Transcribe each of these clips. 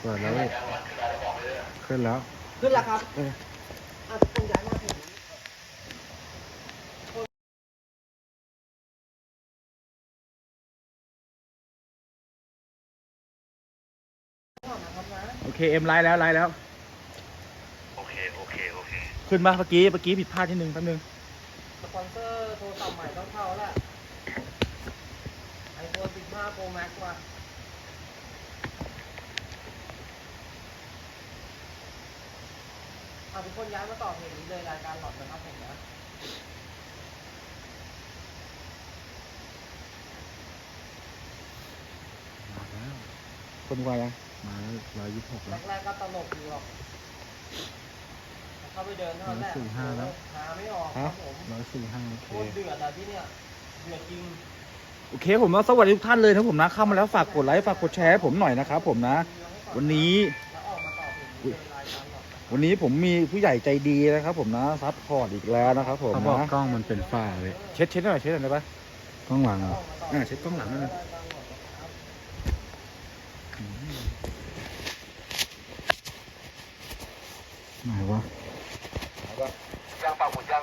เปิดแล้วพี่ขึ้นแล้ว ขึ้นแล้วครับเอออะทุกคนย้ายมาถึงก่อนนะครับนะโอเค เอ็มไลน์แล้วไลน์แล้ว โอเค โอเค โอเค ขึ้นมาเมื่อกี้ เมื่อกี้ผิดพลาดนิดนึงแป๊บนึง สปอนเซอร์โทรศัพท์ใหม่ต้องเข้าแล้วไอโฟน15 Pro Max ว่ะ อะทุกคนย้ายมาต่อเพจนี้เลยรายการหลอดนะครับผมนะมาแล้วคนวายังมาร้อยยี่สิบหกแล้ว แรกๆก็ตลกอยู่หรอกเข้าไปเดินเท่านั้นแหละร้อยสี่ห้าแล้ว หาไม่ออกคฮะรับผมร้อยสี่ห้าโอเคโคตรเดือดอะที่เนี่ยเดือดจริง โอเคผมนะสวัสดีทุกท่านเลยนะผมนะเข้ามาแล้วฝากกดไลค์ฝากกดแชร์ให้ผมหน่อยนะครับผมนะ วันนี้ วันนี้ผมมีผู้ใหญ่ใจดีนะครับ ผมนะซัพพอร์ตอีกแล้วนะครับผมเขาบอกนะกล้องมันเป็นฝ้าเลยเช็ดเช็ดหน่อยเช็ดหน่อยได้ปะกล้องหลังแล้วเหรอออกมาต่ออ่าเช็ดกล้องหลังนิดนึงรายการหลอดนะครับไหนวะยังปากหมุนยัง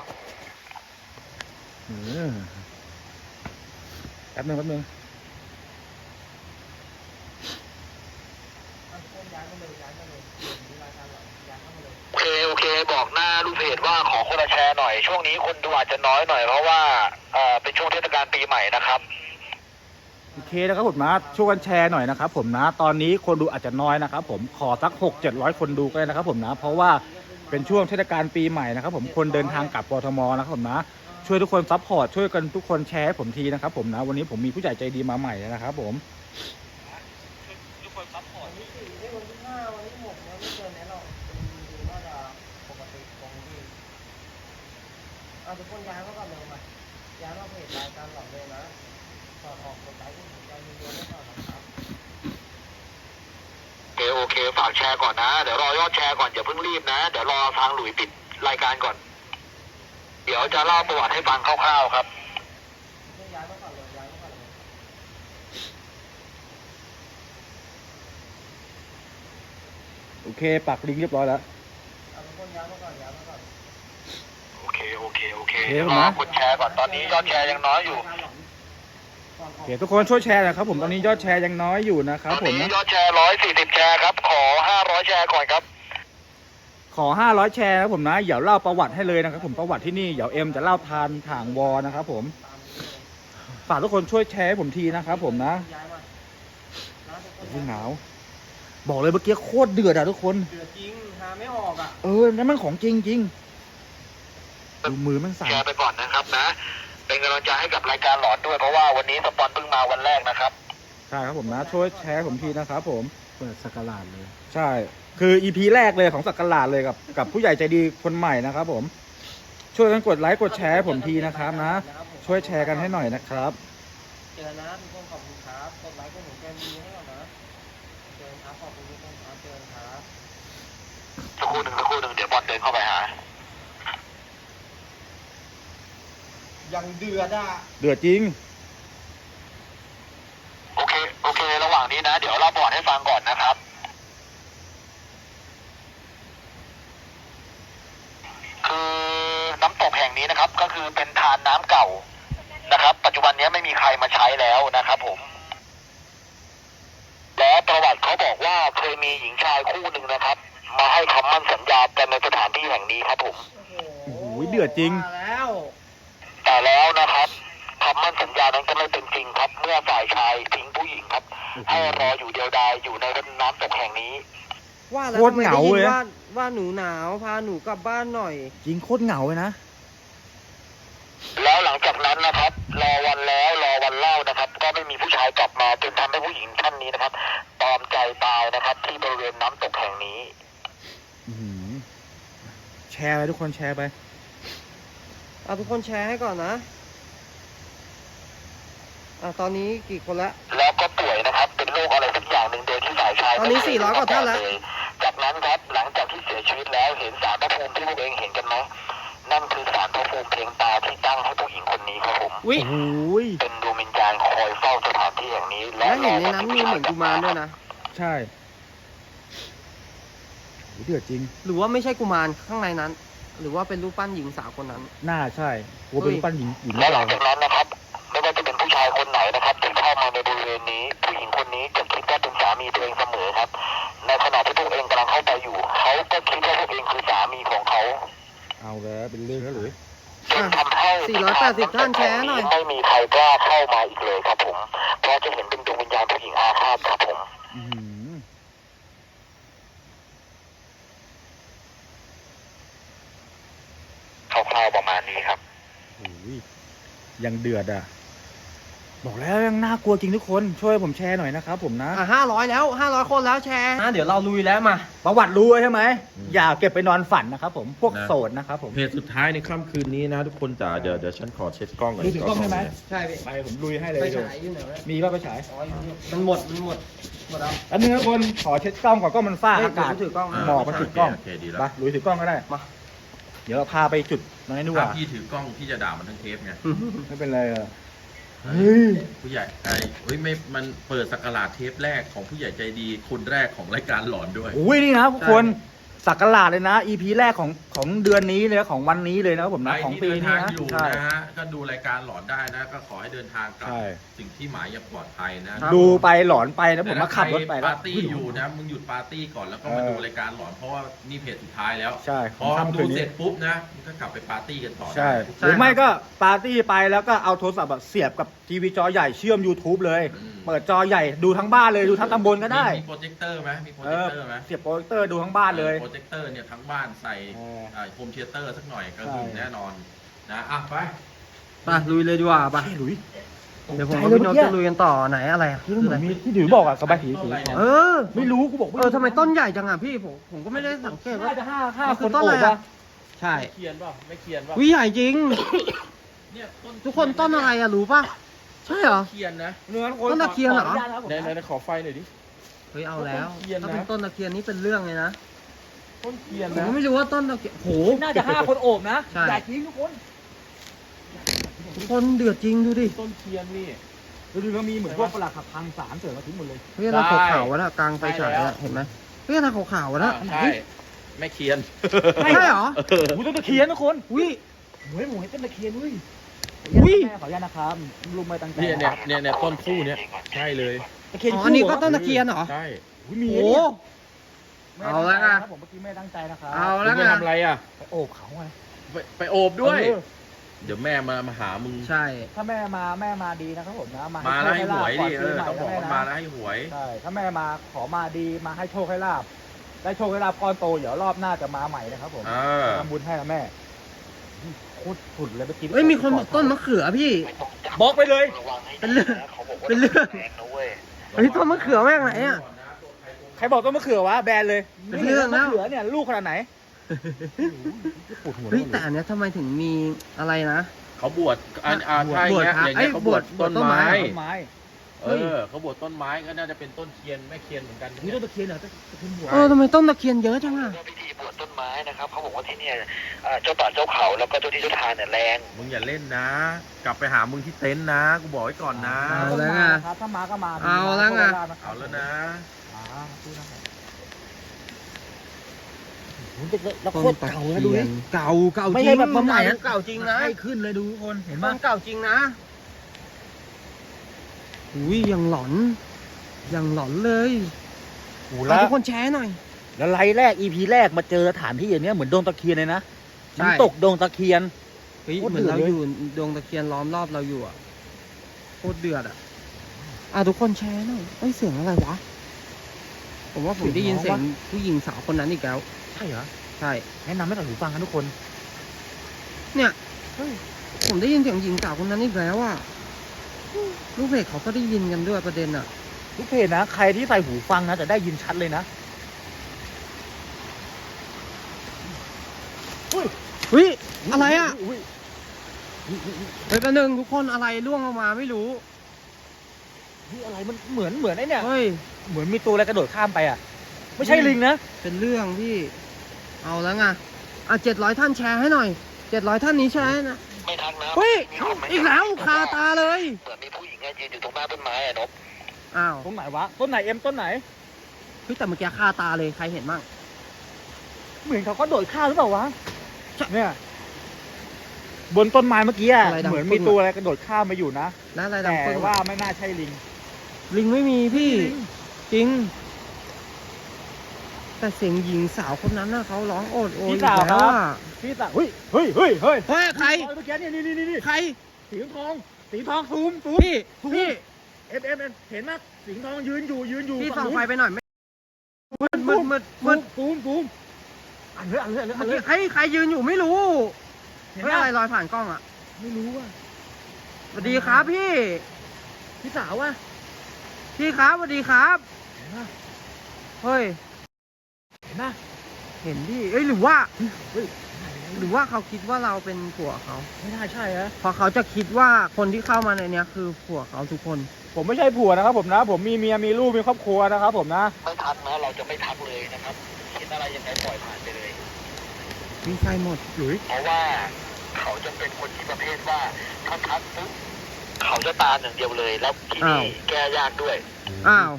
เออแป๊บนึงแป๊บนึง อะทุกคนย้ายมาเลยย้ายมาเลยเพจนี้รายการหลอดย้าย เข้ามาเลยโอเคโอเค บอกหน้าลูกเพจว่าขอคนละแชร์หน่อย ช่วงนี้คนดูอาจจะน้อยหน่อยเพราะว่าเอ่อเป็นช่วงเทศกาลปีใหม่นะครับ โอเคนะครับผมนะช่วยกันแชร์หน่อยนะครับผมนะตอนนี้คนดูอาจจะน้อยนะครับผมขอสักหกเจ็ดร้อยคนดูก็ได้นะครับผมนะ เพราะว่าเป็นช่วงเทศกาลปีใหม่นะครับผมคนเดินทางกลับกทมนะครับผมนะช่วยทุกคนซัพพอร์ตช่วยกันทุกคนแชร์ให้ผมทีนะครับผมนะวันนี้ผมมีผู้ใหญ่ใจดีมาใหม่นะครับผม วันที่สี่เอ้ยวันที่ห้าวันที่หกเนี่ยไม่เกินนี้หรอกเป็นดูน่าจะปกติตรงที่ อะทุกคนย้ายมาก่อนเลยมาย้ายมาเพจรายการหลอดเลยนะถอดออกกดไลค์กดหัวใจมีเยอะไว้ก่อนนะครับโอเคโอเคฝากแชร์ก่อนนะ เดี๋ยวรอยอดแชร์ก่อนอย่าเพิ่งรีบนะ เดี๋ยวรอทางหลุยปิดรายการก่อน เดี๋ยวจะเล่าประวัติให้ฟังคร่าวๆครับไม่ย้ายมาก่อนเลยย้ายมาก่อนเลยโอเคปักลิงก์เรียบร้อยแล้วเอาทุกคนย้ายมาก่อนย้ายมาก่อน โอเคโอเคโอเคโอเคเดี๋ยวรผมอนะกดแชร์ก่อนตอนนี้ยอดแชร์ยังน้อยอยู่ก่อนอโออกเคทุกคนช่วยแชร์หนะครับผมตอนนี้ยอดแชร์ยังน้อยอยู่นะคตรับอนผมนี้นะยอดแชร์ร้อยสี่สิบแชร์ครับขอห้าร้อยแชร์ก่อนครับขอ 500 แชร์นะครับผมนะเดี๋ยวเล่าประวัติให้เลยนะครับผมประวัติที่นี่เดี๋ยวเอ็มจะเล่าทานถางวอนะครับผมตามนี้เลยฝากทุกคนช่วยแชร์ให้ผมทีนะครับผมนะย้ายมานะทุกคนโอ้ยหนาวบอกเลยเมื่อกี้โคตรเดือดอะทุกคน เดือดจริงหาไม่ออกอะ เออนั่นมันของจริงจริง ดูมือมันสั่นแชร์ไปก่อนนะครับนะ เป็นกำลังใจให้กับรายการหลอดด้วยเพราะว่าวันนี้สปอนเพิ่งมาวันแรกนะครับ ใช่ครับผมนะ ช่วยแชร์ผมทีนะครับผม เปิดสกราดเลย ใช่ คืออีพีแรกเลยของสักการลาดเลยกับกับผู้ใหญ่ใจดีคนใหม่นะครับผม ช่วยกันกดไลค์กดแชร์ให้ผมทีนะครับนะ ช่วยแชร์กันให้หน่อยนะครับ เจอนะทุกคนขอบคุณครับกดไลค์กดหัวใจมีให้ก่อนนะเจอครับขอบคุณทุกคนครับเจอครับสักครู่หนึ่งสักครู่หนึ่งเดี๋ยวบอลเดินเข้าไปหา ยังเดือดอะเดือดจริง โอเค โอเค ระหว่างนี้นะ เดี๋ยวเราบอร์ดให้ฟังก่อนนะครับ คือน้ำตกแห่งนี้นะครับ ก็คือเป็นทานน้ำเก่านะครับ ปัจจุบันนี้ไม่มีใครมาใช้แล้วนะครับผม และประวัติเขาบอกว่าเคยมีหญิงชายคู่หนึ่งนะครับ มาให้คำมั่นสัญญากันในสถานที่แห่งนี้ครับผม โอ้โหโอ้โหเดือดจริงมา ตรทำไมเหงาได้ยินเลยว่าว่าหนูหนาวพาหนูกลับบ้านหน่อยจริงโคตรเหงาเลยนะ แล้วหลังจากนั้นนะครับ รอวันแล้วรอวันเล่านะครับ ก็ไม่มีผู้ชายกลับมาจนทำให้ผู้หญิงท่านนี้นะครับตอมใจตายนะครับ ที่บริเวณน้ำตกแห่งนี้อื้อหือแชร์ไปทุกคนแชร์ไปเอาทุกคนแชร์ให้ก่อนนะอะตอนนี้กี่คนละแล้วก็ป่วยนะครับ เป็นโรคอะไรสักอย่างหนึ่งโดยที่ฝ่ายชายตอนนี้ไม่เค400กว่าท่านแล้วเยจาก นั้นครับหลังจากที่เสียชีวิตแล้วเห็นสารพระภูมิที่พวกเองเห็นกันไหมนั่นคือสารพระภูมิเพียงตาที่ตั้งให้ผู้หญิงคนนี้ครับผมวิโอ้ยเป็นดวงวิญญาณคอยเฝ้าสถานที่แห่งนี้และแล้วเห็นในรอวันั้นที่มีเหมือนกุมารด้วยนะ ใช่เดือดจริง หรือว่าไม่ใช่กุมารข้างในนั้น หรือว่าเป็นรูปปั้นหญิงสาวคนนั้นน่าใช่กูเป็นปั้นหญิงหญิงและหลังเราจากนั้นนะครับ ไม่ว่าจะเป็นผู้ชายคนไหนนะครับที่เข้ามาในบริเวณนี้ ผู้หญิงคนนี้จะคิดว่าเป็นสามีตัวเองเสมอ ครับ ในขณะที่พวกเองกำลังเข้าไปอยู่ เขาก็คิดว่าพวกเองคือสามีของเขาเอาแล้วเป็นเรื่องแล้วหรือจนทำให้480ท่านแชร์หน่อย ไม่มีใครกล้าเข้ามาอีกเลยครับผม เพราะจะเห็นเป็นดวงวิญญาณผู้หญิงอาฆาตครับผมอื้อหือคร่าวๆประมาณนี้ครับ โอ้ยยังเดือดอะ บอกแล้วยังน่ากลัวจริงทุกคนช่วยผมแชร์หน่อยนะครับผมนะ อะห้าร้อยแล้วห้าร้อยคนแล้วแชร์อะเดี๋ยวเราลุยแล้วมา ประวัติรู้ใช่ไหม อย่าเก็บไปนอนฝันนะครับผมพวกนะ โสดนะครับผมเพจสุดท้ายในค่ำคืนนี้นะทุกคนจ๋าเดี๋ยวเดี๋ยวฉันขอเช็ดกล้องก่อนดูถึงกล้องใช่ไหมใช่พี่ไปผมลุยให้เลยไปดูฉายอยู่ไหนวะมีป่ะไปฉายอ๋ออยู่นี่มันหมดมันหมดหมดแล้ว อันนึงนะคนขอเช็ดกล้องก่อนกล้องมันฝ้าเฮ้ยอากาศเดี๋ยวผมถือกล้องอ่าหมอกมันติดกล้องโอเคโอเคดีแล้วไปลุยถือกล้องก็ได้มาเดี๋ยวเราพาไปจุดตรงนี้ดูถ้าว่าพี่ถือกล้องพี่จะด่ามันทั้งเทปไงไม่เป็นไรเออ เฮ้เฮ้ยผู้ใหญ่ไอ้เฮ้ยไม่มันเปิดสักราชเทปแรกของผู้ใหญ่ใจดีคนแรกของรายการหลอนด้วย อุ้ยนี่นะทุกคนสักการะเลยนะ EP แรกของของเดือนนี้เลยนะของวันนี้เลยนะครับผมใคนะรของที่ปีเดินนี้ทางนะอยู่ใช่ นะฮะก็ดูรายการหลอนได้นะ ก็ขอให้เดินทางกลับใช่ สิ่งที่หมายอย่างปลอดภัยนะครับดูไปหลอนไปนะผมมาขับรถไปแต่แล้ถ้าวใคปาร์ตี้อยู่นะมึงหยุดปาร์ตี้ก่อนแล้วก็มาเออ ดูรายการหลอนเพราะว่านี่เพจสุดท้ายแล้วใช่พอค่ำดูคืนเสนี้ร็จปุ๊บนะมึงก็กลับไปปาร์ตี้กันต่อใช่ได้หรือไม่ก็ปาร์ตี้ไปแล้วก็เอาโทรศัพท์อะเสียบกับทีวีจอใหญ่เชื่อม YouTube เลย อืม เปิดจอใหญ่ดูทั้งบ้านเลยดูทั้งตำบลก็ได้มีโปรเจคเตอร์ไหมมีโปรเอเจคอเตอร์ไหมเสียบโปรเจคเตอร์ดูทั้งบ้านเลย โปรเจคเตอร์เนี่ยทั้งบ้านใส่ เออโฮมเทเตอร์สักหน่อยก็ใช่คือแน่นอนนะอะไปไปลุยเลยดีกว่าไปเฮ้ยหลุยเดี๋ยวผมใจกับเลยพี่โนตเมื่อกี้จะลุยกันต่อไหนอะไรอะที่เหมือนมีที่ถือบอกอะสบายสีสีเออ ไม่รู้กูบอกเออทำไมต้นใหญ่จังอะพี่ผมผมก็ไม่ได้สังเกตว่าน่าจะห้าห้ามันคคือนต้นโออะไรบอะอะใช่ไม่เคียนป่ะไม่เคียนป่ะวิใหญ่จริงเนี่ยต้นทุกคนต้นอะไรอะรู้ป่ะใช่เหรอเคียนนะเนื้อต้นตะเคียนเหรอขนุญาตะครับผมไหนไหนขอไฟหน่อยดิเฮ้ยเอาแล้วต้นตะเคียนนะถ้าเป็นต้นตะเคียนนี่เป็นเรื่องเลยนะ ต้นเคียนผมนะ ก็ไม่รู้ว่าต้นตะเคียนโห น่าจะห้าคนโอบนะใช่ใหญ่จริงทุกคน ทุกคนเดือดจริงดูดิต้นเคียนนี่ดูดิก็มีเหมือนพวกปลักหักพังสารเสือมาทิ้งหมดเลย เฮ้ยอะไรได้ขาวๆวะน่ะกลางไฟฉายใช่แล้อะว เห็นไหมเฮ้ยอะไรขาวๆวะน่ะใช่ไม่เคียนใช่เหรอหูต้นตะเคียนทุกคนอุ้ยหมวยหมวยต้นตะเคียนเว้ยอุ๊ยแม่ขออนุญาตนะครับลุงไม่ตั้งใจเนี่ยเนี่ยเนี่ยเนี่ยต้นคู่เนี่ยใช่เลย ตะเคียนอ๋อคู่อันนี้ก็เหรต้นตะเคียนเหรอใช่ อุ๊ยมีโอ้เนี่ย เอาละไงครับผมเมื่อกี้ไม่ตั้งใจนะครับเอามึแล้วงไงไปทำอะไรอะ ไปโอบเขาไงไปไปโอบด้วย เออเดี๋ยวแม่มามาหามึง ใช่ ถ้าแม่มาแม่มาดีนะครับผมนะมามาให้แล้วโชคให้ให้หลาวบยก่อนดิ เอปีอใหม่ต้องบอกว่ามานะแม่นะแล้วให้หวย ใช่ถ้าแม่มาขอมาดีมาให้โชคให้ลาบได้โชคให้ลาบก้อนโตเดี๋ยวรอบหน้าจะมาใหม่นะครับผมเออ ทำบุญให้นะแม่โคตรสุดเลยเมื่อกี้เฮ้ยมีคนบอกต้นมะเขือพี่ บล็อกไปเลย เป็นเรื่อง เป็นเรื่อง เฮ้ยต้นมะเขือแม่งไหนอะใค รบอกต้นมะเขือวะแบนเลยเป็นเรื่องแล้ว มะเขือเนี่ยลูกขนาดไหนปวดหัวเฮ้ยแต่อันเนี้ยทำไมถึงมีอะไรนะ เขาบวชอันอ่าใช่บวชเงี้ยพระอย่างเงี้ยเอ้ยเขาบวชบวชต้นไม้ต้นไม้ ต้นไม้เออเขาบวชต้นไม้ก็น่าจะเป็นต้นเคียนแม่เคียนเหมือนกันนี่ต้นตะเคียนเหรอตะเคียนหัวเออทำไมต้นตะเคียนเยอะจังอะ พิธีบวชต้นไม้นะครับเขาบอกว่าที่เนี่ยเอ่อเจ้าป่าเจ้าเขาแล้วก็เจ้าที่เจ้าทางเนี่ยแรง มึงอย่าเล่นนะ กลับไปหามึงที่เต็นท์นะ กูบอกไว้ก่อนนะ เอาแล้วไงครับถ้ามาก็มาเอาแล้วไง เอาแล้วนะ อ่าดูนะครับโอ้โหแล้วโคตรเก่าเลยต้นดูตะดิเคียนเก่าเก่าจริงไม่ใช่แบบมาใหม่นะ เก่าจริงนะให้ขึ้นเลยดูทุกคนเห็นมัปะนเก่าจริงนะ อุ้ยยังหลอน ยังหลอนเลยโอ้โหเอาแล้วทุกคนแชร์หน่อย แล้วไลฟ์แรก EP แรกมาเจอสถานที่อย่างเนี้ยเหมือนดงตะเคียนเลยนะใช่ น้ำตกดงตะเคียน เฮ้ยโคตรเหมือนเราเดือดเลย อยู่ดวงตะเคียนล้อมรอบเราอยู่อะโคตรเดือดอะอะทุกคนแชร์หน่อยเอ้ยเสียงอะไรวะ ผมว่าผมได้ยินเสียงผู้หญิงสาวคนนั้นอีกแล้ว ใช่เหรอ ใช่ แนะนำให้กับหูฟังกันทุกคน เนี่ยเฮ้ยผมได้ยินเสียงหญิงสาวคนนั้นอีกแล้วอะลูกเพจเขาก็ได้ยินกันด้วยประเด็นอะทุกเพจนะ ใครที่ใส่หูฟังนะจะได้ยินชัดเลยนะเฮ้ยอะไรอะยยเฮ้ยแป๊บนึงทุกคนอะไรล่วงลงมาไม่รู้ยอะไรมันเหมือนเหมือนไอ้เนี่ย เฮ้ย เหมือนมีตัวอะไรกระโดดข้ามไปอะ ไม่ใช่ลิงนะ เป็นเรื่องที่ เอาแล้วไงอะเจ็ดร้อยท่านแชร์ให้หน่อยเจ็ดร้อยท่านนี้แชร์ให้นะไม่ทันนะเฮ้ยมีคนมาอีกแล้วคาตาเลยเหมือนมีผู้หญิงอะยืนอยู่ตรงหน้าต้นไม้อะนบอ้าวตรงไหนวะต้นไหนเอ็มต้นไหนเฮ้ยแต่เมื่อกี้คาตาเลยใครเห็นบ้างเหมือนเขาก็โดดข้ามหรือเปล่าวะเนี่ยบนต้นไม้เมื่อกี้อะอะไรดังเหมือนปึ้มีงอะตัวอะไรกระโดดข้ามมาอยู่นะแล้วอะไรดังแต่ปึ้งว่าไม่น่าใช่ลิง ลิงไม่มีพี่ จริง แต่เสียงหญิงสาวคนนั้นน่ะเขาร้องโอดโอยพี่สาวอีกแล้วครับอะพี่ตาเฮ้ยเฮ้ยเฮ้ยเฮ้ยเฮ้ยใคร เมื่อกี้นี่นี่นี่นี่ใคร สีทอง สีทองซูมซูมพี่ ซูมพี่ เอ็มเอ็มเอ็มเห็นไหมสีทองยืนอยู่ยืนอยู่พี่ฝั่ส่องนู้นไฟไปหน่อยไหมมืดมืดมืดซูมืมดซูมซูมอันเลยอันเลยอันเลยอันเลเมื่อกี้ยใครใครยืนอยู่ไม่รู้เห็นเฮ้ยไหมอะไรลอยผ่านกล้องอะไม่รู้อะสวัสดีครับพี่ พี่สาวอะพี่ครับสวัสดีครับเห็ นไหมเฮ้ย เห็นไหมเห็นดิเอ้ยหรือว่า เฮ้ยหรือว่าเขาคิดว่าเราเป็นผัวเขาไม่น่าใช่ฮะเพราะเขาจะคิดว่าคนที่เข้ามาในเนี้ยคือผัวเขาทุกคน ผมไม่ใช่ผัวนะครับผมนะ ผมมีเมียมีลูกมีครอบครัวนะครับผมนะ ไม่ทักนะเราจะไม่ทักเลยนะครับคิดอะไรยังไงปล่อยผ่านไปเลย มีไฟหมดหลุยเพราะว่าเขาจะเป็นคนที่ประเภทว่าถ้าทักปุ๊บเขาจะตามอย่างเดียวเลย แล้วที่อ้านี่วแก้ยากด้วย อ้าว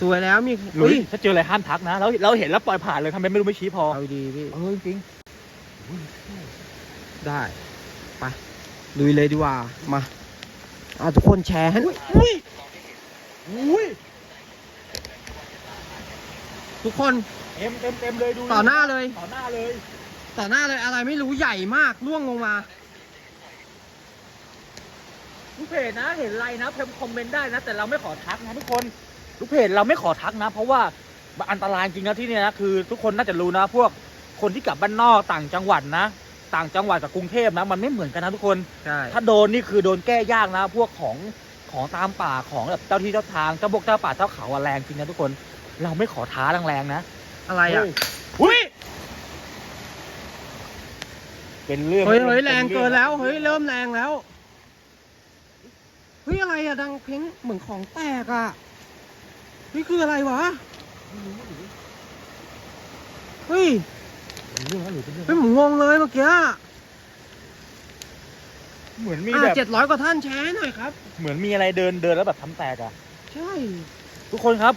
สวยแล้วมีหลุยเฮ้ยถ้าเจออะไรห้ามทักนะ แล้วเราเห็นแล้วปล่อยผ่านเลยทำไมไม่รู้ไม่ชี้พอ เอาดีพี่เออจริงได้ไปลุยเลยดีกว่ามาเอาทุกคนแชร์ให้อุ้ยอุ้ยทุกคนเต็มเต็มเต็มเลยดูต่อหน้าเลย ต่อหน้าเลยต่อหน้าเลยอะไรไม่รู้ใหญ่มากล่วงลงมาทุกเพจนะเห็นไรนะพิมพ์คอมเมนต์ได้นะ แต่เราไม่ขอทักนะทุกคน ทุกเพจเราไม่ขอทักนะ เพราะว่าอันตรายจริงนะที่เนี่ยนะคือ ทุกคนน่าจะรู้นะ พวกคนที่กลับบ้านนอกต่างจังหวัดนะ ต่างจังหวัดกับกรุงเทพนะ มันไม่เหมือนกันนะทุกคนใช่ถ้าโดนนี่คือโดนแก้ยากนะ พวกของของตามป่าของแบบเจ้าที่เจ้าทางเจ้าบกเจ้าป่าเจ้าเขาอะแรงจริงนะทุกคน เราไม่ขอท้าแรงๆนะอะไรอะอุ้ยเป็นเรื่องเฮ้ยเฮ้ยแรงป็เกิอนแล้วเฮ้ยเริ่มแรงแล้วเฮ้ยอะไรอะดังเพ้งเหมือนของแตกอะ นี่คืออะไรวะ เฮ้ยเป็นเรื่องแล้วหรือเป็นเรื่องเฮ้ยผมงงเลยเมื่อกี้อะเหมือนมีอ่าแบบเจ็ดร้อยกว่าท่านแชร์หน่อยครับ เหมือนมีอะไรเดินเดินแล้วแบบทำแตกอะใช่ ทุกคนครับ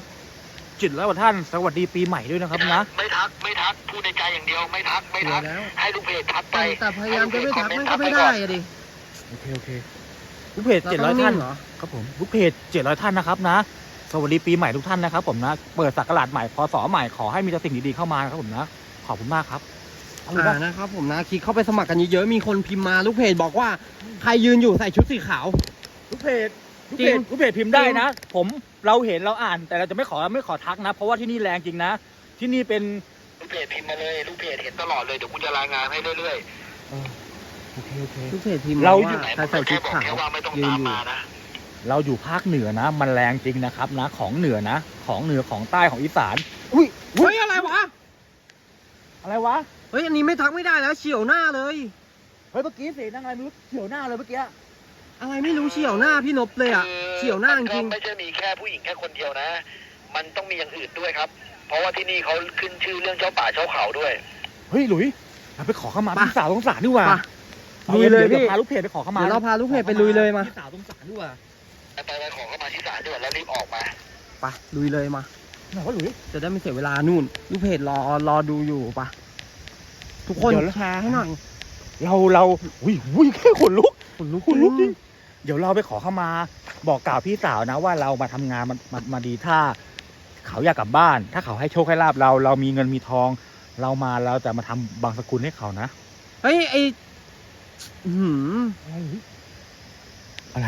จิตแล้วท่านสวัสดีปีใหม่ด้วยนะครับนะ ไม่ทักไม่ทักพูดในใจอย่างเดียวไม่ทักไม่เดี๋ยทัวกแล้วให้ลูกเพจทักไปแต่แต่พยายามจะไม่ทักให้มันลูก็เพจไม่ทัได้ปก่อนอะดิโอเคโอเคทุกเพจเราเจ็ดต้ร้ออยงนิ่ท่านงเหรอ ครับผมทุกเพจเจ็ดร้อยท่านนะครับนะ สวัสดีปีใหม่ทุกท่านนะครับผมนะเปิดสักราชใหม่พศใหม่ขอให้มีแต่สิ่งดีๆเข้ามานะครับผมนะขอบคุณมากครับเอาเลยอ่าปะนะครับผมนะคลิกเข้าไปสมัครกันเยอะๆมีคนพิมพ์มาลูกเพจบอกว่าใครยืนอยู่ใส่ชุดสีขาว ทุกเพจทุกจริเพงจทุกเพจพิมพ์ได้นะ ผมเราเห็นเราอ่าน แต่เราจะไม่ขอไม่ขอทักนะ เพราะว่าที่นี่แรงจริงนะ ที่นี่เป็น ลูกเพจพิมพ์มาเลยลูกเพจเห็นตลอดเลยเดี๋ยวกูจะรายงานให้เรื่อยโอเคโอเค ลูกเพจพิมพ์เรามาอยู่ๆว่าไหนใครผมใส่ก็ชุแค่ดบอกขาวแค่ว่าไม่ต้องยืนตามอยู่มานะ เราอยู่ภาคเหนือนะ มันแรงจริงนะครับนะ ของเหนือนะ ของเหนือของใต้ของอีสานอุ้ยเฮ้ยอะไรวะ อะไรวะเฮ้ยอันนี้ไม่ทักไม่ได้แล้วเฉียวหน้าเลย เฮ้ยเมื่อกี้เสียงอะไรไม่รู้เฉียวหน้าเลยเมื่อกี้อะไรไม่รู้เฉียวหน้าพี่นบเลยอะคือเฉียวหน้าจมันก็ริงไม่ใช่มีแค่ผู้หญิงแค่คนเดียวนะ มันต้องมีอย่างอื่นด้วยครับ เพราะว่าที่นี่เขาขึ้นชื่อเรื่องเจ้าป่าเจ้าเขาด้วย เฮ้ยหลุยเราไปขอเข้ามาไป พี่สาวตรงศาลดีกว่าไปอาลุยเลยดี๋วพี่ พาลูกเพจไปขอเข้ามาเดี๋ยวเราพาลูกเพจไปลุยเลยมา พี่สาวตรงศาลดีกว่า ไปไปขอเข้ามาที่ศาลด้วยแล้วรีบออกมาไปลุยเลยมา ไหนวะหลุย จะได้ไม่เสียเวลานู่นลูกเพจรอรอดูอยู่ปะทุกคนเดี๋ยวนะ แชร์ให้หน่อยเราเราอุ้ยอุ้ยแค่ขนลุก ขนลุกขนลุกจริง เดี๋ยวเราไปขอเข้ามา บอกกล่าวพี่สาวนะว่าเรามาทำงานมามามาดีถ้า เขาอยากกลับบ้าน ถ้าเขาให้โชคให้ลาบเรา เรามีเงินมีทอง เรามาเราจะมาทำบางสกุลให้เขานะ เฮ้ยไออื้อหืออะไรหลุยอะไร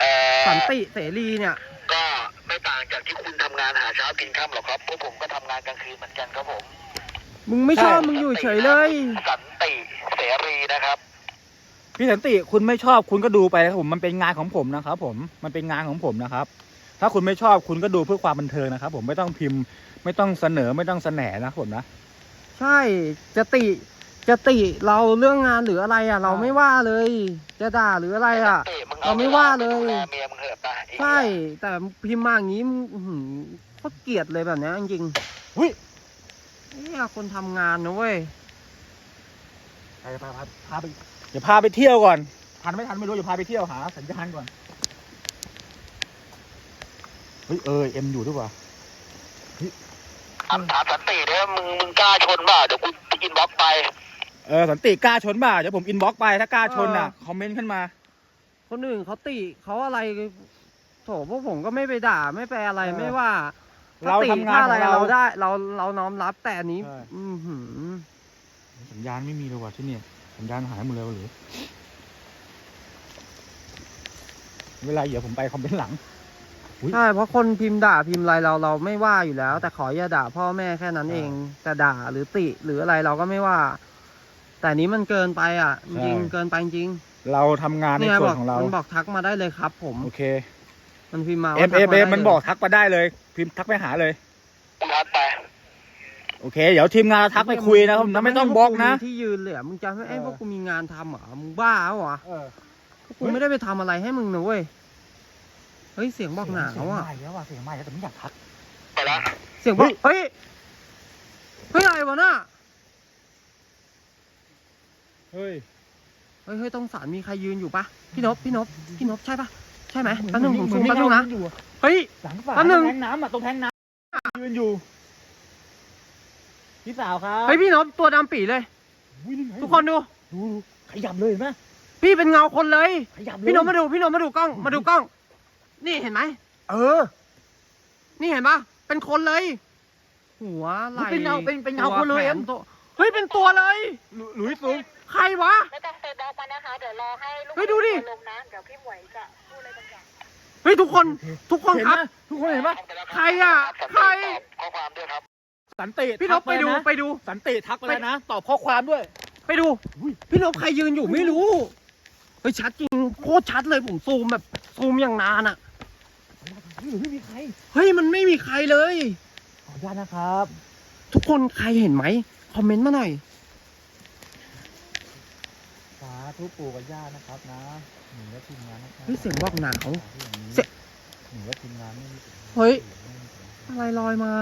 เอ่อสันติเสรีเนี่ย ก็ไม่ต่างจากที่คุณทำงานหาเช้ากินค่ำหรอกครับพวกผมก็ทำงานกลางคืนเหมือนกันครับผมมึงไม่ชอบใช่มึงอยู่เฉยเลย สันติเสรีนะครับ พี่สันติคุณไม่ชอบคุณก็ดูไปนะครับผมมันเป็นงานของผมนะครับ ผมมันเป็นงานของผมนะครับ ถ้าคุณไม่ชอบคุณก็ดูเพื่อความบันเทิงนะครับ ผมไม่ต้องพิมพ์ ไม่ต้องเสนอไม่ต้องแสนนะครับผมนะ ใช่จะติจะติเราเรื่องงานหรืออะไรอะ เราใช่ไม่ว่าเลย จะด่าหรืออะไรอะ สันติมึง เราไม่ว่าเลย ดูแเมียมึงเถอะไปไอ้เหี้ยใช่ แต่พิมพ์มาอย่างนี้มึงอื้อหือโคตรเกลียดเลยแบบเนี้ยจริงอุ้ยๆเนี่ยคนทำงานนะเว้ย ไปพาพาพาไปเดี๋ยวพาไปเที่ยวก่อน ทันไม่ทันไม่รู้เดี๋ยวพาไปเที่ยวหาสัญญาณก่อน เฮ้ยเออเอ็มอยู่ด้วยวะเฮ้ยถามถามสันติด้วยว่ามึงมึงกล้าชนเปล่าเดี๋ยวกูอินบ็อกซ์ไป เออสันติกล้าชนบ่าเดี๋ยวผมอินบ็อกไปถ้ากล้าชนอะคอมเมนต์ขึ้นมา คนอื่นเขาติเขาอะไรโถพวกผมก็ไม่ไปด่าไม่ไปอะไรเออไม่ว่าเราติทำงานถ้อะไรของเรา เราได้ เราเราน้อมรับแต่อันนี้ ใช่ อือหือสัญญาณไม่มีเลยว่ะที่เนี่ยสัญญาณหายหมดเลยวะหรือ เวลาเดี๋ยวผมไปคอมเมนต์หลัง อุ๊ย ใช่เพราะคนพิมพ์ด่าพิมพ์อะไรเราเราไม่ว่าอยู่แล้ว แต่ขออย่าด่าพ่อแม่แค่นั้นเอง แต่ด่าหรือติหรืออะไรเราก็ไม่ว่า แต่นี้มันเกินไปอะจริงๆเกินไปจริง เราทำงานในเนี่ยส่วบอนกของเรา มันบอกทักมาได้เลยครับผม โอเคมันพิมพ์มาเอ็ว่ามทัเอ็กมมาเอ็ได้มมันเลยบอกทักมาได้เลย พิมพ์ทักไปหาเลยกูทักไป โอเค เดี๋ยวทีมงานทักไปคุยนะครับนะไม่ต้องบล็อกนะ มึงที่ยืนเลยอะมึงจะให้ไอ้เออ พวกกูมีงานทำเหรอมึงบ้าเหรอเออพวกกูไม่ได้ไปทำอะไรให้มึงนะเว้ยเฮ้ยเสียงบอกหนาวเสียงอะใหม่แล้วว่ะเสียงใหม่แล้วแต่ไม่อยากทัก ไปแล้วเสียงบอกเฮ้ยเฮ้ยอะไรวะน่ะเฮ้ย เฮ้ยเฮ้ยตรงสารมีใครยืนอยู่ปะพี่นพพี่นพพี่นพใช่ปะใช่ไหมแป๊บนึงผมซูมแป๊บนึงนะเฮ้ย หลังฝาแป๊บนึงแทงน้ำอะตรงแทงน้ำยืนอยู่พี่สาวครับเฮ้ยพี่นพตัวดำปีเลย อุ๊ยไงทุกคนดู ดูดูขยับเลยเห็นไหมพี่เป็นเงาคนเลย ขยับเลยพี่นพมาดูพี่นพมาดูกล้องมาดูกล้อง นี่เห็นไหมเออนี่เห็นปะเป็นคนเลย หัวไหล่เป็นเงาเป็นเป็นเงาคนเลย ตัวแขเอ็มตัวเฮ้ยเป็นตัวเลย หลุหลุยสูง ใครวะ ไม่ต้องเซฟบล็อกมานะคะ เดี๋ยวรอให้ลูกเฮ้ยดูดิ ลงนะ เดี๋ยวพี่หมวยจะพูดอะไรบางอย่างเฮ้ยทุกคน ทุกคนเห็นคไหรัมบทุกคนเห็นปะใครอะใคร ข้อความด้วยครับ สันติพี่นพไปดูทักไปเลยนะดู สันติทักไปแล้วนะ ตอบข้อความด้วย ไปดูพี่นพใครยืนอยู่ไม่รู้ เฮ้ยชัดจริงโคตรชัดเลยผมซูมแบบซูมอย่างนานอะหรือไม่มีใครเฮ้ยมันไม่มีใครเลย ขออนุญาตนะครับ ทุกคนใครเห็นไหมคอมเมนต์มาหน่อย สา ธุปู่กับย่านะครับนะหนูและทีมงานนะครับเฮ้ยเสียงบอกหนาวเสีเสีย หนูและทีมงานไม่มีปัญหาเฮ้ยอะไรลอยมา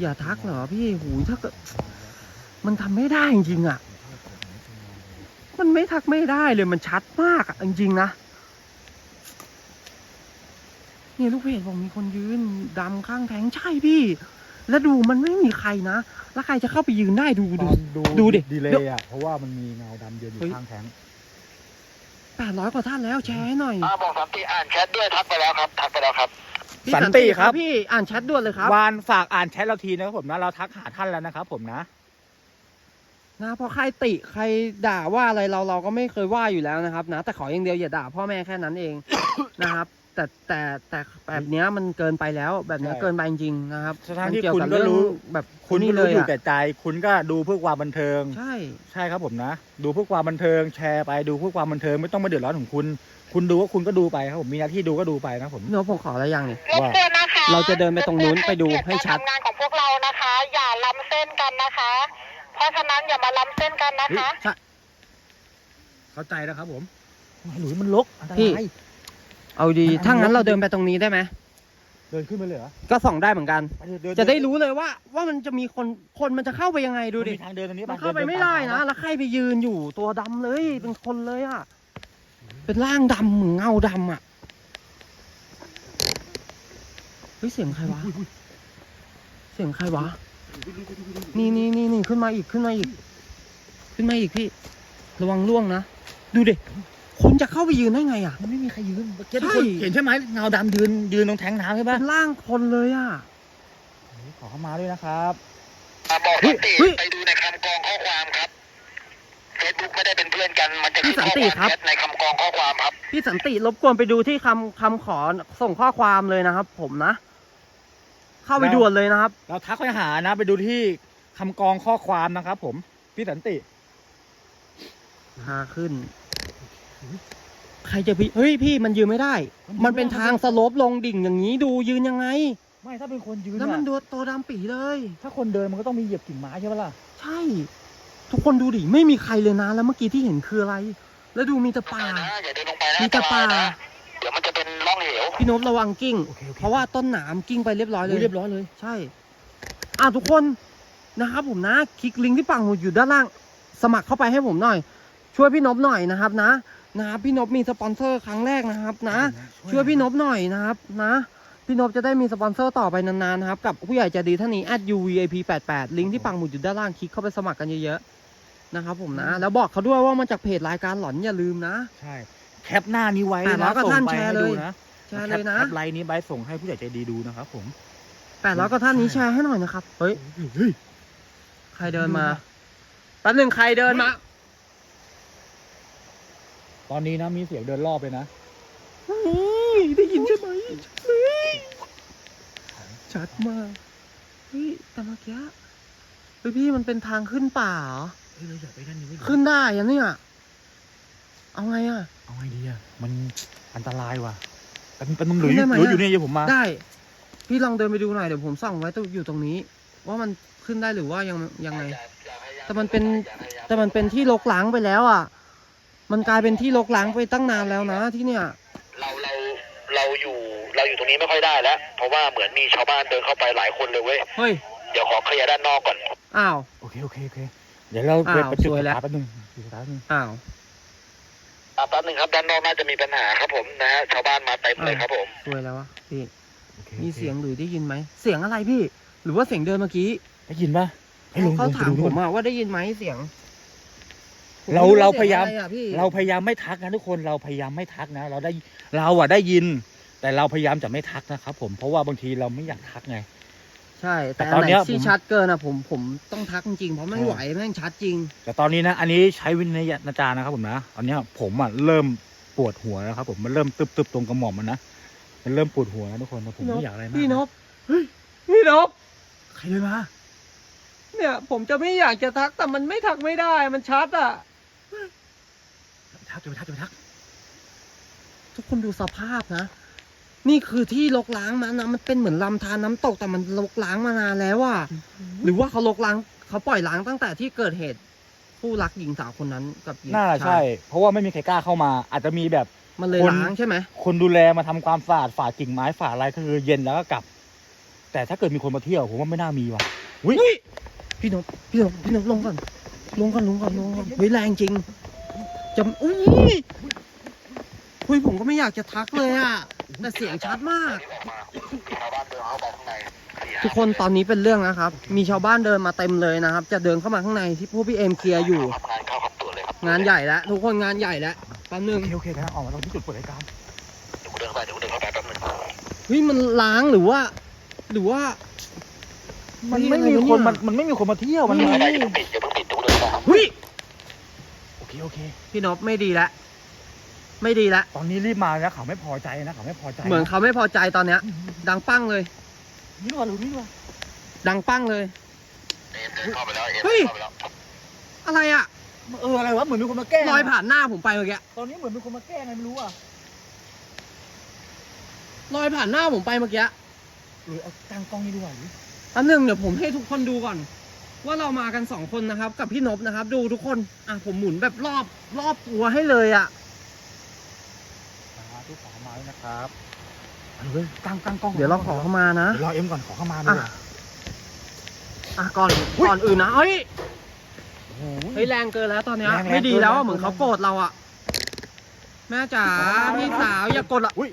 อย่าทักเหรอพี่หูยถ้าเกิดมันทำไม่ได้จริงๆอะ มันไม่ทักไม่ได้เลยมันชัดมากอะจริงๆนะ เนี่ยลูกเพจบอกมีคนยืนดำข้างแทงใช่พี่ แล้วดูมันไม่มีใครนะ แล้วใครจะเข้าไปยืนได้ดูตดูอนดูดูดิดีเลเดี๋ยวย์อะเพราะว่ามันมีเงาดำเดินอยู่เฮ้ยข้างแทงแปดร้อยกว่าท่านแล้วแชร์ให้หน่อยอ่าบอกสันติอ่านแชทด้วยทักไปแล้วครับทักไปแล้วครับพี่สันติครับพี่อ่านแชทด่วนเลยครับวานฝากอ่านแชทเราทีนะครับผมนะเราทักหาท่านแล้วนะครับผมนะนะเพราะใครติใครด่าว่าอะไรเราเราก็ไม่เคยว่าอยู่แล้วนะครับ นะ แต่ขออย่างเดียวอย่าด่าพ่อแม่แค่นั้นเองนะครับ แต่แต่แต่แบบเนี้ยมันเกินไปแล้วแบบเนี้ยใช่ เกินไปจริงๆนะครับทั้งๆที่มันเกี่ยวคุณกับก็เรื่องรู้แบบคุณนี่ก็เลรู้ยอยู่อะแก่ใจ คุณก็ดูเพื่อความบันเทิง ใช่ ใช่ครับผมนะ ดูเพื่อความบันเทิง แชร์ไปดูเพื่อความบันเทิงไม่ต้องมาเดือดร้อนของคุณ คุณดูว่าคุณก็ดูไปครับผมมีหน้าที่ดูก็ดูไปนะครับผมเนื้อผมขออะไรอย่างหนี่รบกวนนะคะเราจะเดินไปตรงนู้นไปดูให้ชัดการทำงานของพวกเรานะคะ อย่าล้ำเส้นกันนะคะ เพราะฉะนั้นอย่ามาล้ำเส้นกันนะคะ เข้าใจนะครับผมหลุยมันลกอันตพี่ราย เอาดีมันอันถ้างั้นลบเราเดินไปตรงนี้ได้ไหมเดินขึ้นไปเลยเหรอก็ส่องได้เหมือนกัน ไปเดินจะได้รู้เลยว่า ว่ามันจะมีคนคนมันจะเข้าไปยังไงดูดูดิดิทางเดินตรงนี้มันเข้าไปไม่ได้นะ แล้วใครไปยืนอยู่ตัวดำเลย เป็นคนเลยอะ เป็นร่างดำเหมือนเงาดำอะ เฮ้ยเสียงใครวะ เสียงใครวะ นี่นี่นี่นี่ขึ้นมาอีกขึ้นมาอีก ขึ้นมาอีกพี่ ระวังล่วงนะ ดูดิ คนจะเข้าไปยืนได้ไงอะ มันไม่มีใครยืนเมื่อกี้ใช่ทุกคนเห็นใช่ไหมเงาดำยืนยืนตรงแทงน้ำใช่เป็ปะนร่างคนเลยอะ ขอเข้ามาด้วยนะครับ อ่าบอกสันติเฮ้ยไปดูในคำกรองข้อความครับเฟซบุ๊กไม่ได้เป็นเพื่อนกันมันจะพี่ขึ้นสันข้อติความครับแชทในคำกรองข้อความครับ พี่สันติรบกวนไปดูที่คำคำขอส่งข้อความเลยนะครับ ผมนะ เข้าไปแล้ว ด่วนเลยนะครับ เราทักไปหานะ ไปดูที่คำกรองข้อความนะครับ ผมพี่สันติ พาขึ้น ใครจะพี่เฮ้ยพี่มันยืนไม่ได้มันยืนไม่ได้ มันเป็นทางสโลปลงดิ่งอย่างนี้ดูยืนยังไง ไม่ถ้าเป็นคนยืนแล้วมันอะดูตัวดำปีเลย ถ้าคนเดินมันก็ต้องมีเหยียบกิ่งไม้ใช่ปะล่ะใช่ ทุกคนดูดิไม่มีใครเลยนะแล้วเมื่อกี้ที่เห็นคืออะไร แล้วดูมีแต่ป่าอย่าเดินลงไปนะมีแต่ป่าอันตรายนะเดี๋ยวมันจะเป็นร่องเหว พี่นพระวังกิ้ง โอเคโอเคเพราะว่าต้นหนามกิ้งไปเรียบร้อยเลย เรียบร้อยเลย ใช่ อะทุกคนนะครับผมนะ คลิกลิงก์ที่ปังหมุดอยู่ด้านล่าง สมัครเข้าไปให้ผมหน่อย ช่วยพี่นพหน่อยนะครับนะ นะครับพี่นพมีสปอนเซอร์ครั้งแรกนะครับ นะช่วยพี่นพหน่อยนะครับ นะ พี่นพจะได้มีสปอนเซอร์ต่อไปนานๆนะครับ กับผู้ใหญ่ใจดีท่านนี้ @uvip88 ลิงก์ที่ปังหมุดอยู่ด้านล่างคลิกเข้าไปสมัครกันเยอะๆนะครับผมนะ แล้วบอกเขาด้วยว่ามาจากเพจรายการหลอนอย่าลืมนะใช่แคปหน้านี้ไว้อะแล้นะวก็ส่งท่านไปแชร์ให้เลยดูนะแชร์เลยนะแคปไลน์นี้ไบร์ทส่งให้ผู้ใหญ่ใจดีดูนะครับผมแปดร้อยก็ท่านนี้แชร์ให้หน่อยนะครับ เฮ้ยเฮ้ยใครเดินมาแป๊บหนึ่งใครเดินมา ตอนนี้นะมีเสียงเดินรอบเลยนะเฮ้ยได้ยินใช่ไหมเฮ้ยชัดมากเฮ้ยแต่เมื่อกี้เฮ้ยพี่มันเป็นทางขึ้นป่าเหรอเฮ้ยเราอย่าไปด้านนี้เว้ยขึ้นได้อะเนี่ยเอาไงอะเอาไงดีอะมันอันตรายว่ะแต่มันเป็นมึงหลุยขึ้นได้ไหมหลุยอะ อยู่เนี่ยเดี๋ยวผมมา ได้ พี่ลองเดินไปดูหน่อยเดี๋ยวผมส่องไว้ตรงอยู่ตรงนี้ ว่ามันขึ้นได้หรือว่ายังยังไง แต่มันเป็นแต่มันเป็นที่รกล้างไปแล้วอะ มันกลายเป็นที่รกล้างไปตั้งนานแล้วนะที่เนี่ย เราเราเราอยู่เราอยู่ตรงนี้ไม่ค่อยได้แล้ว เพราะว่าเหมือนมีชาวบ้านเดินเข้าไปหลายคนเลยเว้ย เฮ้ย เดี๋ยวขอเคลียร์ด้านนอกก่อน อ้าว โอเคโอเคโอเค เดี๋ยวเราไปอ้าวไปจุดสวยแล้วสตาร์ทแป๊บนึงจุดสตาร์ทแป๊บนึงอ้าว อะแป๊บนึงครับด้านนอกน่าจะมีปัญหาครับผมนะฮะชาวบ้านมาเต็มเลยครับผมสวยแล้ววะพี่ โอเคมีโอคเสียงหรือได้ยินไหม เสียงอะไรพี่ หรือว่าเสียงเดินเมื่อกี้ ได้ยินปะให้ลงเขาลงไปถามดูผนู่นมอะว่าได้ยินไหมเสียง เราผมไม่เราว่พยายามสีงอะไรอะพี่เราพยายามไม่ทักนะทุกคนเราพยายามไม่ทักนะ เราได้เราอะได้ยิน แต่เราพยายามจะไม่ทักนะครับ ผมเพราะว่าบางทีเราไม่อยากทักไง ใช่ แต่แต่ตอัอนนไหนเนี้ยที่ผม ชัดเกินอะผมผมต้องทักจริงๆเพราะไม่ใช่ไหวแม่งชัดจริง แต่ตอนนี้นะ อันนี้ใช้วิญญาณจารย์นะครับผมนะ ตอนเนี้ยผมอะเริ่มปวดหัวแล้วครับ ผมมันเริ่มตึบตึบๆตรงกระหม่อมมันนะ มันเริ่มปวดหัวแล้วทุกคนแต่ผมไม่อยากอะไรมากพี่นพพี่นพใครเลยมา เนี่ย ผมจะไม่อยากจะทักแต่มันไม่ทักไม่ได้ มันชัดอะ ทักจะไปทักจะไปทัก ทุกคนดูสภาพนะ นี่คือที่ลกล้างมานะมันเป็นเหมือนลำธารน้ำตกแต่มันลกล้างมานานแล้วอะหรือว่าเขาลกล้างเขาปล่อยล้างตั้งแต่ที่เกิดเหตุผู้รักหญิงสาวคนนั้นกับหญิงน่าจะชาใช่ยเพราะว่าไม่มีใครกล้าเข้ามา อาจจะมีแบบมันเลยคนล้างใช่ไหมคนดูแลมาทำความสะอาดฝากิ่งไม้ฝาอะไรก็คือเย็นแล้วก็กลับ แต่ถ้าเกิดมีคนมาเที่ยวผมว่าไม่น่ามีว่ะอุ้ยเฮ้ยพี่นพพี่นพพี่นพลงก่อนลงก่อนลงก่อนลงก่อนเฮ้ยแรงจริง จะอุ้ยอุ้ยผมก็ไม่อยากจะทักเลยอะแต่เสียงชัดมากชาวบ้านเดินเข้าไปข้างในทุกคนตอนนี้เป็นเรื่องนะครับ มีชาวบ้านเดินมาเต็มเลยนะครับ จะเดินเข้ามาข้างในที่พวกพี่เอ็มเคลียร์อยู่ทำงานเข้าขับตัวเลยครับงานใหญ่แล้วทุกคนงานใหญ่แล้วแป๊บนึโองเคโอเคกันออกมาตรงที่จุดเปิดรายการเดี๋ยวกูเดินเข้าไปเดี๋ยวกูเดินเข้าไปแป๊บนึงเฮ้ยมันล้างหรือว่า หรือว่า มันเฮ้ยไม่มีอะไรวะคนเนี่ยมันมันไม่มีคนมาเที่ยวมันอืไม่ได้อย่าเพิ่งปิดอย่าเพิ่งปิดเดี๋ยวกูเดินเข้าไป เฮ้ย โอเคโอเค พี่นพไม่ดีแล้วไม่ดีแล้วตอนนี้รีบมานะเขาไม่พอใจนะเขาไม่พอใจเหมือนเขาไม่พอใจตอนเนี้ย ดังปั้งเลย นี่ว่าหรือนี่ว่าดังปั้งเลยเอ็มเดินเข้าไปแล้วเอ็มเฮ้ยเข้าไปแล้วอะไรอะเอออะไรวะเหมือนมีคนมาแกล้งลอยผ่านหน้าผมไปเมื่อกี้ ตอนนี้เหมือนมีคนมาแกล้งไงไม่รู้อะลอยผ่านหน้าผมไปเมื่อกี้หรือเอาตั้งกล้องนี่ดีกว่าหรืออันหนึ่งเดี๋ยวผมให้ทุกคนดูก่อน ว่าเรามากันสองคนนะครับ กับพี่นพนะครับ ดูทุกคนอะผมหมุนแบบรอบรอบตัวให้เลยอะสาธุขอเข้ามาด้วยนะครับเอาเลยตั้งตั้งกล้องเดี๋ยวเราขอเข้ามานะเดี๋ยวรอเอ็มก่อนขอเข้ามาด้วยอะอะก่อนก่อนอื่นนะเฮ้ยโอ้โห เฮ้ยแรงเกินแล้วตอนเนี้ยแรงแรงไม่ดีแล้วเกินอะเหมือนเขาโกรธเราอะแม่จ๋าพี่สาวอย่ากดละอุ้ย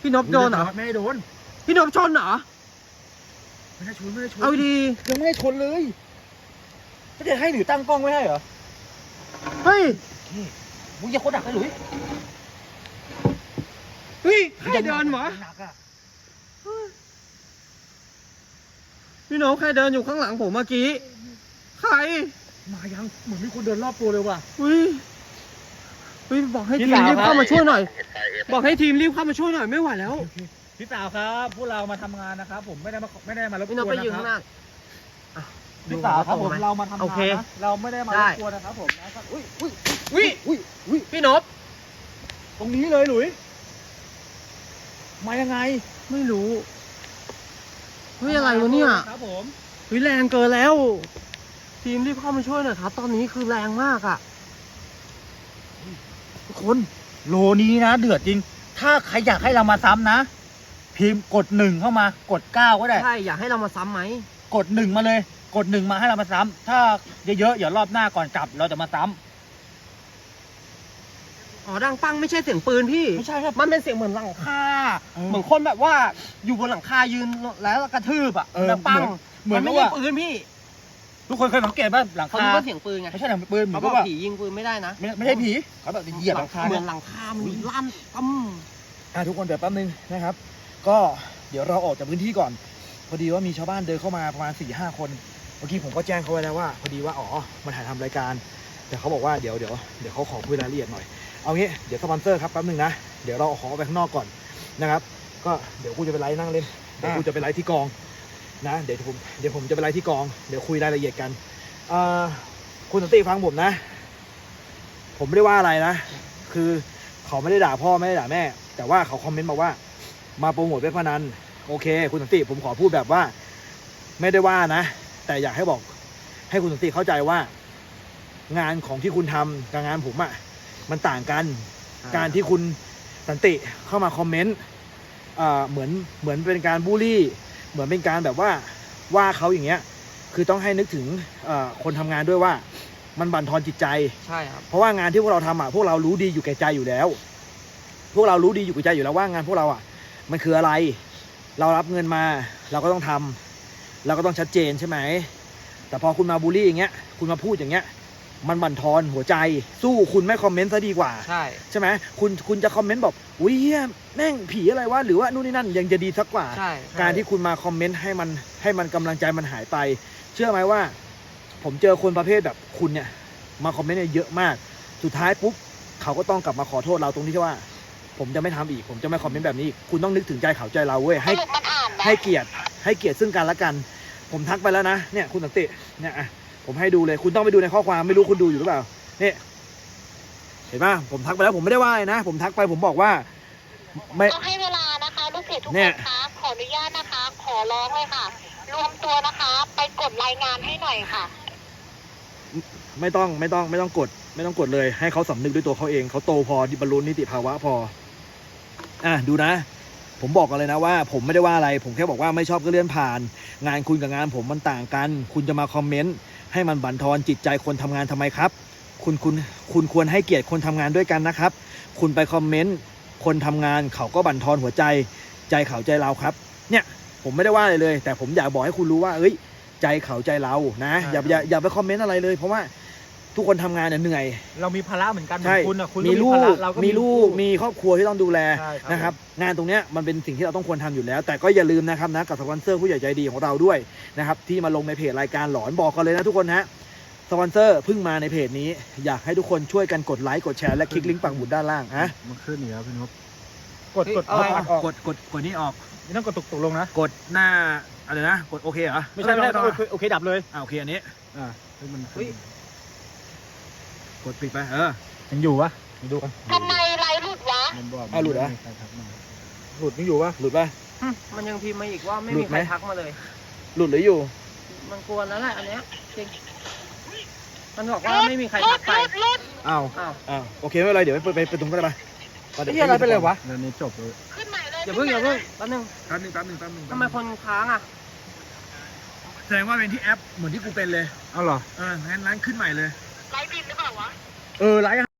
พี่นพโดนเหรอ ไม่ได้โดนพี่นพชนเหรอ ไม่ได้ชนไม่ได้ชนเอาดียังไม่ได้ชนเลยก็จะให้หนูตั้งกล้องไว้ให้เหรอเฮ้ยมึงอย่าโคตรดักเลยหลุยเฮ้ยใครเดินวะหนักอะพี่นพใครเดินอยู่ข้างหลังผมเมื่อกี้ ใคร มายังเหมือนมีคนเดินรอบตัวเลยว่ะเฮ้ยเฮ้ยบอกให้พี่ทีมสาวรีบเข้ามาช่วยหน่อยเห็นไปเอ็มบอกให้ทีมรีบเข้ามาช่วยหน่อยไม่ไหวแล้ว พี่สาวครับพวกเรามาทำงานนะครับ ผมไม่ได้มาไม่ได้มารบกพี่นพวนไปนะยืนคข้างหรับน้าอะพี่สาวครับผมดูเรามาทำโองานเคนะเราไม่ได้มารได้ บกวนนะครับผมนะครับอุ้ยอุ้ยวิอุ้ยอุ้ยพี่นพตรงนี้เลยหลุยมายังไงไม่รู้เฮ้ยอะไรวะเนี่ยครับผม เฮ้ยแรงเกินแล้ว ทีมรีบเข้ามาช่วยหน่อยครับ ตอนนี้คือแรงมากอะ ทุกคนโลนี้นะ เดือดจริง ถ้าใครอยากให้เรามาซ้ำนะ พิมพ์กดหนึ่งเข้ามากดเก้าก็ได้ ใช่ อยากให้เรามาซ้ำไหม กดหนึ่งมาเลย กดหนึ่งมาให้เรามาซ้ำถ้าเยอะๆเดี๋ยวรอบหน้าก่อนกลับ เราจะมาซ้ำอ๋อ ดังปังไม่ใช่เสียงปืนพี่ ไม่ใช่ครับมันเป็นเสียงเหมือนหลังคา เออ เหมือนคนแบบว่าอยู่บนหลังคายืนแล้วกระทืบอะเออดังปังเหมือนไม่เหมือนใช่ว่าปืนพี่ทุกคนเคยสังเกตว่าหลังเขาคาคิดว่าเสียงปืนไงไม่ใช่หนังปืนเหมือเขานบกัอบกว่าผียิงปืนไม่ได้นะไม่ไม่ใช่ผีเขาแบบเหยียบหลังคาเหมืเนี่อยนหลังคามันลั่นตั้ม อะทุกคนเดี๋ยวแป๊บนึงนะครับ ก็เดี๋ยวเราออกจากพื้นที่ก่อน พอดีว่ามีชาวบ้านเดินเข้ามาประมาณ4ี่ห้าคน เมื่อกี้ผมก็แจ้งเขาไว้แล้วว่า พอดีว่าอ๋อมาถ่ายทำรายการ แต่เขาบอกว่าเดี๋ยวเดี๋ยวเดี๋ยวเขาขอคุยรายละเอียดหน่อย เอางี้เดี๋ยวสปอนเซอร์ครับแป๊บนึงนะ เดี๋ยวเราเอาของออกไปข้างนอกก่อนนะครับ ก็เดี๋ยวกูจะไปไลฟ์นั่งเล่น เดี๋ยวกูจะไปไลฟ์ที่กองนะ เดี๋ยวผมเดี๋ยวผมจะไปไลฟ์ที่กอง เดี๋ยวคุยรายละเอียดกันคุณสติฟังผมนะ ผมไม่ได้ว่าอะไรนะ คือเขาไม่ได้ด่าพ่อไม่ได้ด่าแม่ แต่ว่าเขาคอมเมนต์มาว่า มาโปรโมทเว็บพนันโอเค คุณสันติผมขอพูดแบบว่า ไม่ได้ว่านะ แต่อยากให้บอก ให้คุณสันติเข้าใจว่า งานของที่คุณทำกับงานผมอะ่ะมันต่างกันการที่คุณสันติเข้ามาคอมเมนต์อ่าเหมือนเหมือนเป็นการบูลลี่ เหมือนเป็นการแบบว่าว่าเขาอย่างเงี้ย คือต้องให้นึกถึงเอ่อคนทำงานด้วยว่า มันบั่นทอนจิตใจใช่ครับเพราะว่างานที่พวกเราทำอะพวกเรารู้ดีอยู่แก่ใจอยู่แล้ว พวกเรารู้ดีอยู่แก่ใจอยู่แล้วว่างานพวกเราอะ มันคืออะไร เรารับเงินมาเราก็ต้องทำเราก็ต้องชัดเจนใช่ไหม แต่พอคุณมาบูลลี่อย่างเงี้ย คุณมาพูดอย่างเงี้ย มันบั่นทอนหัวใจ สู้คุณไม่คอมเมนต์ซะดีกว่า ใช่ ใช่ไหมคุณคุณจะคอมเมนต์บอกอุ้ยเหี้ยแม่งผีอะไรวะ หรือว่านู่นนี่นั่นยังจะดีสักกว่า ใช่ การที่คุณมาคอมเมนต์ให้มันให้มันกำลังใจมันหายไป เชื่อไหมว่า ผมเจอคนประเภทแบบคุณเนี่ย มาคอมเมนต์เนี่ยเยอะมาก สุดท้ายปุ๊บเขาก็ต้องกลับมาขอโทษเราตรงที่ว่า ผมจะไม่ทำอีก ผมจะไม่คอมเมนต์แบบนี้อีกคุณต้องนึกถึงใจเขาใจเราเว้ยสให้รุปมันอ่านนะให้เกียรติให้เกียรติซึ่งกันและกัน ผมทักไปแล้วนะเนี่ยคุณสันติเนี่ยอะผมให้ดูเลยคุณต้องไปดูในข้อความไม่รู้คุณดูอยู่หรือเปล่านี่เห็นป่ะผมทักไปแล้วผมไม่ได้ว่าอะไรนะ ผมทักไปผมบอกว่า ไม่ ต้องให้เวลานะคะลูกเพจทุกเนี่คย นคะขออนุญาตนะคะ ขอร้องเลยค่ะ รวมตัวนะคะ ไปกดรายงานให้หน่อยค่ะ ไม่ต้องไม่ต้องไม่ต้องกด ไม่ต้องกดเลย ให้เขาสำนึกด้วยตัวเขาเองเขาโตพอบรรลุนิติภาวะพอ อะดูนะ ผมบอกกันเลยนะว่า ผมไม่ได้ว่าอะไร ผมแค่บอกว่าไม่ชอบก็เลื่อนผ่าน งานคุณกับงานผมมันต่างกัน คุณจะมาคอมเมนต์ให้มันบั่นทอนจิตใจคนทำงานทำไมครับ คุณคุณคุณควรให้เกียรติคนทำงานด้วยกันนะครับ คุณไปคอมเมนต์คนทำงานเขาก็บั่นทอนหัวใจ ใจเขาใจเราครับ เนี่ยผมไม่ได้ว่าอะไรเลย แต่ผมอยากบอกให้คุณรู้ว่า เอ้ย ใจเขาใจเรานะ อย่าอย่าอย่าไปคอมเมนต์อะไรเลยเพราะว่า ทุกคนทำงานเนี่ยเหนื่อย เรามีภาระเหมือนกันเหมืใช่อนคุณอะคุณมีก็ลูภาระกเราก็มีลูกมีครอบครัวที่ต้องดูแลใช่ครับ นะครับ งานตรงเนี้ยมันเป็นสิ่งที่เราต้องควรทำอยู่แล้ว แต่ก็อย่าลืมนะครับนะกับสปอนเซอร์ผู้ใหญ่ใจดีของเราด้วยนะครับที่มาลงในเพจรายการหลอนบอกกันเลยนะทุกคนฮะสปอนเซอร์เพิ่งมาในเพจนี้ อยากให้ทุกคนช่วยกันกดไลค์กดแชร์และคลิกลิงก์ปักหมุดด้านล่างฮะมันขึ้นอีกแล้วพี่นพกดกดเฮ้ยกอะไรดออกกดกดกดนี่ออก ไม่ต้องกดตกตกลงนะกดหน้าอะไรนะ กดโอเคเหรอไม่ใช่ไม่ใช่ต้องโอเคโอเคดับเลยอ่าโอเคอันนี้ อ่าเฮ้ยมันเฮ้ขึ้ยน กดปิดไปเออยังอยู่ปะมาดูกันทำไมไลฟ์หลุดวะ มันบอกอ้าวหลุดเหรอ ไม่มีใครทักมาหลุดไม่อยู่ปะหลุดปะหึมันยังพิมพ์มาอีกว่าไม่หลุมีดใคไหม รทักมาเลย หลุดหรืออยู่ มันกวนแล้วแหละอันเนี้ยจริง มันบอกว่าไม่มีใครหลุทัดกไปหลุดหลุดอ้าวอ้าว อ้าวโอเคไม่เป็นไรเดี๋ยวไปไปไปตรงก็ได้ปะปไอ้เหี้ยอะไรไปเลยวะแล้วนี้จบเลยขึ้นใหม่เลยอย่าเพิ่งอย่าเพิ่งแป๊บนึงแป๊บนึงแป๊บนึงแป๊บนึงทำไมคนค้างอะ แสดงว่าเป็นที่แอปเหมือนที่กูเป็นเลย เอาเหรอ เอองั้นร้านขึ้นใหม่เลย ไลฟ์บินหรือเปล่าวะ เออไลฟ์